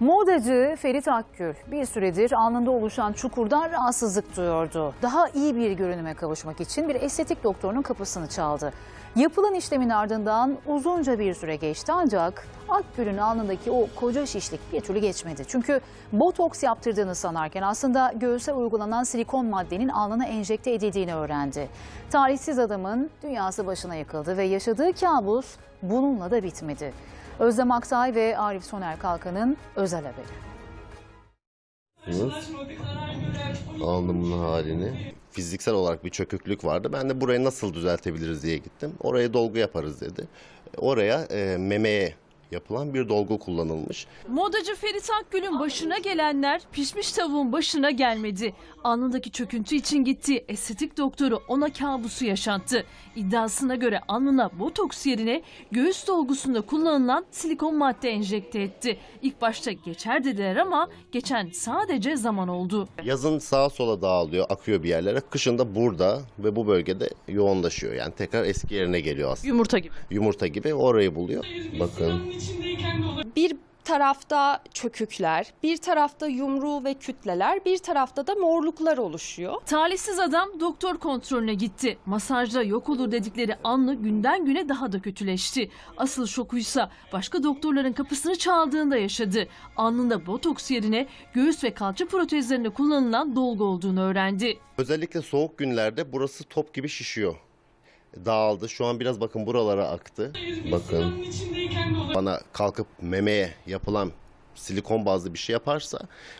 Modacı Ferit Akgül bir süredir alnında oluşan çukurdan rahatsızlık duyuyordu. Daha iyi bir görünüme kavuşmak için bir estetik doktorunun kapısını çaldı. Yapılan işlemin ardından uzunca bir süre geçti ancak Akgül'ün alnındaki o koca şişlik bir türlü geçmedi. Çünkü botoks yaptırdığını sanarken aslında göğüse uygulanan silikon maddenin alnına enjekte edildiğini öğrendi. Tarihsiz adamın dünyası başına yıkıldı ve yaşadığı kabus bununla da bitmedi. Özlem Aktay ve Arif Soner Kalkan'ın özel haberi. Alnımın halini. Fiziksel olarak bir çöküklük vardı. Ben de burayı nasıl düzeltebiliriz diye gittim. Oraya dolgu yaparız dedi. Oraya e, memeye yapılan bir dolgu kullanılmış. Modacı Ferit Akgül'ün başına gelenler pişmiş tavuğun başına gelmedi. Alnındaki çöküntü için gittiği estetik doktoru ona kabusu yaşattı. İddiasına göre alnına botoks yerine göğüs dolgusunda kullanılan silikon madde enjekte etti. İlk başta geçer dediler ama geçen sadece zaman oldu. Yazın sağa sola dağılıyor, akıyor bir yerlere. Kışın da burada ve bu bölgede yoğunlaşıyor. Yani tekrar eski yerine geliyor aslında. Yumurta gibi. Yumurta gibi orayı buluyor. Bakın Bir tarafta çökükler, bir tarafta yumru ve kütleler, bir tarafta da morluklar oluşuyor. Talihsiz adam doktor kontrolüne gitti. Masajda yok olur dedikleri anlı günden güne daha da kötüleşti. Asıl şokuysa başka doktorların kapısını çaldığında yaşadı. Alnında botoks yerine göğüs ve kalça protezlerinde kullanılan dolgu olduğunu öğrendi. özellikle soğuk günlerde burası top gibi şişiyor. Dağıldı. Şu an biraz bakın buralara aktı. Bakın bana kalkıp memeye yapılan silikon bazlı bir şey yaparsa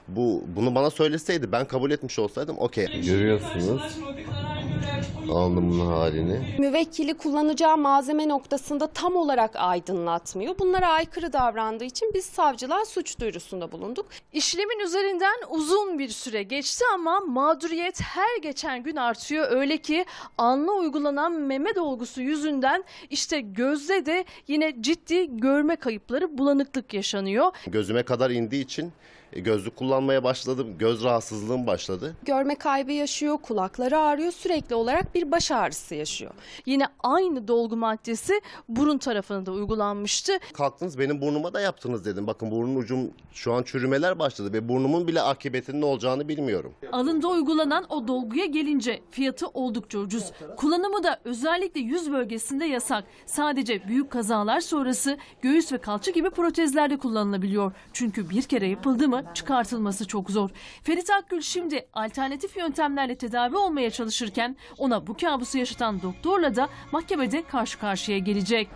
bu bunu bana söyleseydi ben kabul etmiş olsaydım okey. Görüyorsunuz alnımın halini. Müvekkili kullanacağı malzeme noktasında tam olarak aydınlatmıyor. Bunlara aykırı davrandığı için biz savcılığa suç duyurusunda bulunduk. İşlemin üzerinden uzun bir süre geçti ama mağduriyet her geçen gün artıyor. Öyle ki alnına uygulanan meme dolgusu yüzünden işte gözde de yine ciddi görme kayıpları, bulanıklık yaşanıyor. Gözüme kadar indiği için e, gözlük kullanmaya başladım. Göz rahatsızlığım başladı. Görme kaybı yaşıyor, kulakları ağrıyor, sürekli olarak bir baş ağrısı yaşıyor. Yine aynı dolgu maddesi burun tarafına da uygulanmıştı. Kalktınız benim burnuma da yaptınız dedim. Bakın burnun ucum şu an çürümeler başladı ve burnumun bile akıbetinin ne olacağını bilmiyorum. Alında uygulanan o dolguya gelince fiyatı oldukça ucuz. Kullanımı da özellikle yüz bölgesinde yasak. Sadece büyük kazalar sonrası göğüs ve kalça gibi protezlerde kullanılabiliyor. Çünkü bir kere yapıldı mı çıkartılması çok zor. Ferit Akgül şimdi alternatif yöntemlerle tedavi olmaya çalışırken ona bu kabusu yaşatan doktorla da mahkemede karşı karşıya gelecek.